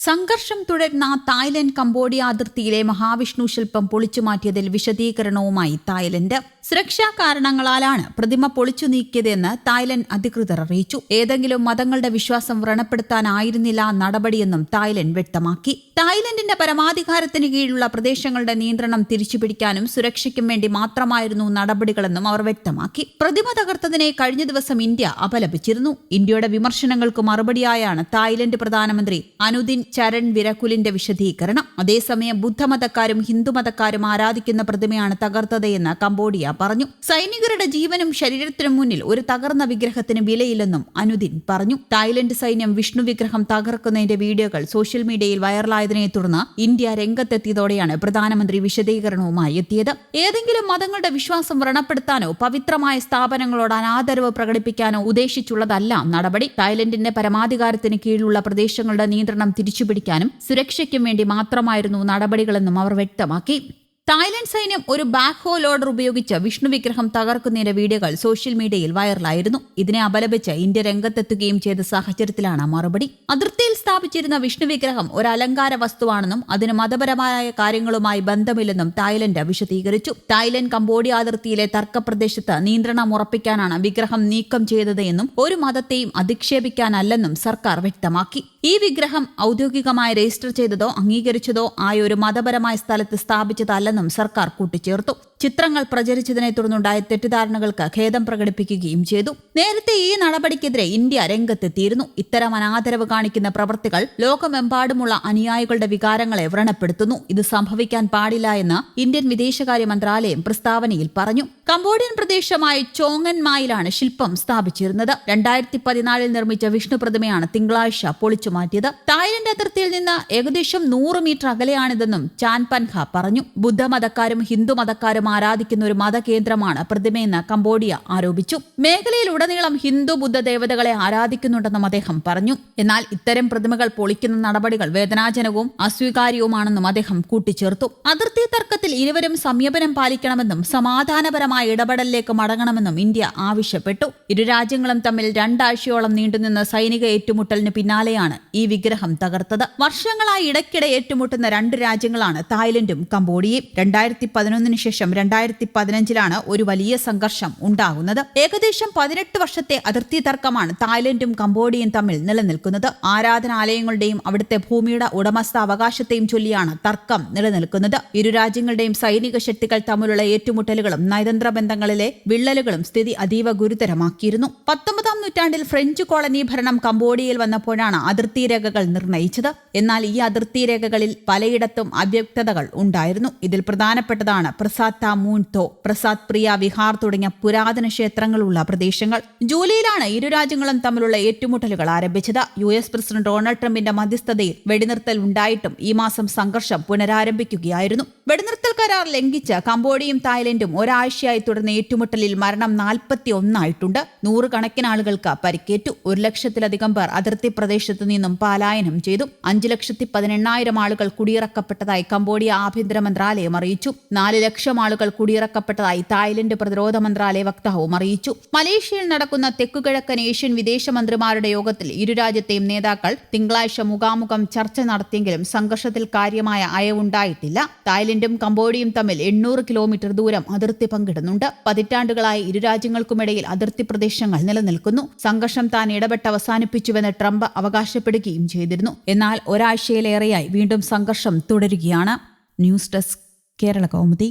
സംഘർഷം തുടരുന്ന Thailand Cambodia അതിർത്തിയിലെ മഹാവിഷ്ണു ശില്പം പൊളിച്ചുമാറ്റിയതിൽ വിശദീകരണവുമായി തായ്ലൻഡ്. സുരക്ഷാ കാരണങ്ങളാലാണ് പ്രതിമ പൊളിച്ചു നീക്കിയതെന്ന് തായ്ലൻഡ് അധികൃതർ അറിയിച്ചു. ഏതെങ്കിലും മതങ്ങളുടെ വിശ്വാസം വ്രണപ്പെടുത്താനായിരുന്നില്ല നടപടിയെന്നും തായ്ലൻഡ് വ്യക്തമാക്കി. തായ്ലൻഡിന്റെ പരമാധികാരത്തിന് കീഴിലുള്ള പ്രദേശങ്ങളുടെ നിയന്ത്രണം തിരിച്ചുപിടിക്കാനും സുരക്ഷയ്ക്കും വേണ്ടി മാത്രമായിരുന്നു നടപടികളെന്നും അവർ വ്യക്തമാക്കി. പ്രതിമ തകർത്തതിനെ കഴിഞ്ഞ ദിവസം ഇന്ത്യ അപലപിച്ചിരുന്നു. ഇന്ത്യയുടെ വിമർശനങ്ങൾക്ക് മറുപടിയായാണ് തായ്ലൻഡ് പ്രധാനമന്ത്രി അനുദിൻ ചരൺ വിരക്കുലിന്റെ വിശദീകരണം. അതേസമയം ബുദ്ധമതക്കാരും ഹിന്ദുമതക്കാരും ആരാധിക്കുന്ന പ്രതിമയാണ് തകർത്തതെന്ന് കംബോഡിയ പറഞ്ഞു. സൈനികരുടെ ജീവനും ശരീരത്തിനും മുന്നിൽ ഒരു തകർന്ന വിഗ്രഹത്തിന് വിലയില്ലെന്നും അനുദിൻ പറഞ്ഞു. തായ്ലൻഡ് സൈന്യം വിഷ്ണു വിഗ്രഹം തകർക്കുന്നതിന്റെ വീഡിയോകൾ സോഷ്യൽ മീഡിയയിൽ വൈറലായതിനെ തുടർന്ന് ഇന്ത്യ രംഗത്തെത്തിയതോടെയാണ് പ്രധാനമന്ത്രി വിശദീകരണവുമായി എത്തിയത്. ഏതെങ്കിലും മതങ്ങളുടെ വിശ്വാസം വ്രണപ്പെടുത്താനോ പവിത്രമായ സ്ഥാപനങ്ങളോട് അനാദരവ് പ്രകടിപ്പിക്കാനോ ഉദ്ദേശിച്ചുള്ളതല്ല നടപടി. തായ്ലൻഡിന്റെ പരമാധികാരത്തിന് കീഴിലുള്ള പ്രദേശങ്ങളുടെ നിയന്ത്രണം തിരിച്ചുപിടിക്കാനും സുരക്ഷയ്ക്കും വേണ്ടി മാത്രമായിരുന്നു നടപടികളെന്നും അവർ വ്യക്തമാക്കി. തായ്ലൻഡ് സൈന്യം ഒരു ബാക്ക് ഹോ ലോഡർ ഉപയോഗിച്ച് വിഷ്ണു വിഗ്രഹം തകർക്കുന്നതിന്റെ വീഡിയോകൾ സോഷ്യൽ മീഡിയയിൽ വൈറലായിരുന്നു ഇതിനെ അപലപിച്ച് ഇന്ത്യ രംഗത്തെത്തുകയും ചെയ്ത സാഹചര്യത്തിലാണ് മറുപടി. അതിർത്തിയിൽ സ്ഥാപിച്ചിരുന്ന വിഷ്ണു വിഗ്രഹം ഒരു അലങ്കാര വസ്തുവാണെന്നും അതിന് മതപരമായ കാര്യങ്ങളുമായി ബന്ധമില്ലെന്നും തായ്ലൻഡ് വിശദീകരിച്ചു. തായ്ലൻഡ് കംബോഡിയ അതിർത്തിയിലെ തർക്കപ്രദേശത്ത് നിയന്ത്രണം ഉറപ്പിക്കാനാണ് വിഗ്രഹം നീക്കം ചെയ്തത് എന്നും ഒരു മതത്തെയും അധിക്ഷേപിക്കാനല്ലെന്നും സർക്കാർ വ്യക്തമാക്കി. ഈ വിഗ്രഹം ഔദ്യോഗികമായി രജിസ്റ്റർ ചെയ്തതോ അംഗീകരിച്ചതോ ആയ ഒരു മതപരമായ സ്ഥലത്ത് സ്ഥാപിച്ചതല്ലെന്നും സർക്കാർ കൂട്ടിച്ചേർത്തു ചിത്രങ്ങൾ പ്രചരിച്ചതിനെ തുടർന്നുണ്ടായ തെറ്റിദ്ധാരണകൾക്ക് ഖേദം പ്രകടിപ്പിക്കുകയും ചെയ്തു. നേരത്തെ ഈ നടപടിക്കെതിരെ ഇന്ത്യ രംഗത്തെത്തിയിരുന്നു. ഇത്തരം അനാദരവ് കാണിക്കുന്ന പ്രവൃത്തികൾ ലോകമെമ്പാടുമുള്ള അനുയായികളുടെ വികാരങ്ങളെ വ്രണപ്പെടുത്തുന്നു. ഇത് സംഭവിക്കാൻ പാടില്ല എന്ന് ഇന്ത്യൻ വിദേശകാര്യ മന്ത്രാലയം പ്രസ്താവനയിൽ പറഞ്ഞു. കംബോഡിയൻ പ്രദേശമായ ചോങ്ങൻമായിലാണ് ശില്പം സ്ഥാപിച്ചിരുന്നത്. രണ്ടായിരത്തി പതിനാലിൽ നിർമ്മിച്ച വിഷ്ണു പ്രതിമയാണ് തിങ്കളാഴ്ച പൊളിച്ചു മാറ്റിയത്. തായ്ലൻഡ് അതിർത്തിയിൽ നിന്ന് ഏകദേശം നൂറ് മീറ്റർ അകലെയാണിതെന്നും ചാൻ പൻഹ പറഞ്ഞു. ബുദ്ധമതക്കാരും ഹിന്ദുമതക്കാരും ആരാധിക്കുന്ന ഒരു മതകേന്ദ്രമാണ് പ്രതിമയെന്ന് കംബോഡിയ ആരോപിച്ചു. മേഖലയിൽ ഉടനീളം ഹിന്ദു ബുദ്ധ ദേവതകളെ ആരാധിക്കുന്നുണ്ടെന്നും അദ്ദേഹം പറഞ്ഞു. എന്നാൽ ഇത്തരം പ്രതിമകൾ പൊളിക്കുന്ന നടപടികൾ വേദനാജനകവും അസ്വീകാര്യവുമാണെന്നും അദ്ദേഹം കൂട്ടിച്ചേർത്തു. അതിർത്തി തർക്കത്തിൽ ഇരുവരും സംയമനം പാലിക്കണമെന്നും സമാധാനപരമായ ഇടപെടലിലേക്ക് മടങ്ങണമെന്നും ഇന്ത്യ ആവശ്യപ്പെട്ടു. ഇരു രാജ്യങ്ങളും തമ്മിൽ രണ്ടാഴ്ചയോളം നീണ്ടുനിന്ന സൈനിക ഏറ്റുമുട്ടലിന് പിന്നാലെയാണ് ഈ വിഗ്രഹം തകർത്തത്. വർഷങ്ങളായി ഇടയ്ക്കിടെ ഏറ്റുമുട്ടുന്ന രണ്ട് രാജ്യങ്ങളാണ് തായ്ലൻഡും കംബോഡിയയും. രണ്ടായിരത്തി പതിനൊന്നിന് ശേഷം രണ്ടായിരത്തി പതിനഞ്ചിലാണ് ഒരു വലിയ സംഘർഷം ഉണ്ടാകുന്നത്. ഏകദേശം പതിനെട്ട് വർഷത്തെ അതിർത്തി തർക്കമാണ് തായ്ലൻഡും കംബോഡിയയും തമ്മിൽ നിലനിൽക്കുന്നത്. ആരാധനാലയങ്ങളുടെയും അവിടുത്തെ ഭൂമിയുടെ ഉടമസ്ഥാവകാശത്തെയും ചൊല്ലിയാണ് തർക്കം നിലനിൽക്കുന്നത്. ഇരു രാജ്യങ്ങളുടെയും സൈനിക ശക്തികൾ തമ്മിലുള്ള ഏറ്റുമുട്ടലുകളും നയതന്ത്ര ബന്ധങ്ങളിലെ വിള്ളലുകളും സ്ഥിതി അതീവ ഗുരുതരമാക്കിയിരുന്നു. പത്തൊമ്പതാം നൂറ്റാണ്ടിൽ ഫ്രഞ്ച് കോളനി ഭരണം കംബോഡിയയിൽ വന്നപ്പോഴാണ് അതിർത്തി രേഖകൾ നിർണയിച്ചത്. എന്നാൽ ഈ അതിർത്തി രേഖകളിൽ പലയിടത്തും അവ്യക്തതകൾ ഉണ്ടായിരുന്നു. ഇതിൽ പ്രധാനപ്പെട്ടതാണ് പ്രസാദ് താമൂൻ തോ പ്രസാദ് പ്രിയ വിഹാർ തുടങ്ങിയ പുരാതന ക്ഷേത്രങ്ങളുള്ള പ്രദേശങ്ങൾ. ജൂലൈയിലാണ് ഇരു രാജ്യങ്ങളും തമ്മിലുള്ള ഏറ്റുമുട്ടലുകൾ ആരംഭിച്ചത്. യു എസ് പ്രസിഡന്റ് ഡൊണാൾഡ് ട്രംപിന്റെ മധ്യസ്ഥതയിൽ വെടിനിർത്തൽ ഉണ്ടായിട്ടും ഈ മാസം സംഘർഷം പുനരാരംഭിക്കുകയായിരുന്നു. വെടിനിർത്തൽ കരാർ ലംഘിച്ച് കംബോഡിയയും തായ്ലൻഡും ഒരാഴ്ചയായി തുടർന്ന ഏറ്റുമുട്ടലിൽ മരണം നാൽപ്പത്തി ഒന്നായിട്ടുണ്ട് നൂറുകണക്കിന് ആളുകൾക്ക് പരിക്കേറ്റു. ഒരു ലക്ഷത്തിലധികം പേർ അതിർത്തി പ്രദേശത്തു നിന്നും പലായനം ചെയ്തു. അഞ്ചു ലക്ഷത്തി പതിനെണ്ണായിരം ആളുകൾ കുടിയിറക്കപ്പെട്ടതായി കംബോഡിയ ആഭ്യന്തര മന്ത്രാലയം അറിയിച്ചു. നാല് ലക്ഷം ആളുകൾ കുടിയിറക്കപ്പെട്ടതായി തായ്ലൻഡ് പ്രതിരോധ മന്ത്രാലയ വക്താവും അറിയിച്ചു. മലേഷ്യയിൽ നടക്കുന്ന തെക്കുകിഴക്കൻ ഏഷ്യൻ വിദേശമന്ത്രിമാരുടെ യോഗത്തിൽ ഇരു രാജ്യത്തെയും നേതാക്കൾ തിങ്കളാഴ്ച മുഖാമുഖം ചർച്ച നടത്തിയെങ്കിലും സംഘർഷത്തിൽ കാര്യമായ അയവുണ്ടായിട്ടില്ല. തായ്ലൻഡും കംബോഡിയയും തമ്മിൽ എണ്ണൂറ് കിലോമീറ്റർ ദൂരം അതിർത്തി പങ്കിടുന്നുണ്ട്. പതിറ്റാണ്ടുകളായി ഇരു രാജ്യങ്ങൾക്കുമിടയിൽ അതിർത്തി പ്രദേശങ്ങൾ നിലനിൽക്കുന്നു. സംഘർഷം താൻ ഇടപെട്ട് അവസാനിപ്പിച്ചുവെന്ന് ട്രംപ് അവകാശപ്പെടുകയും ചെയ്തിരുന്നു. എന്നാൽ ഒരാഴ്ചയിലേറെയായി വീണ്ടും സംഘർഷം തുടരുകയാണ്. News desk Kerala Kaumudi.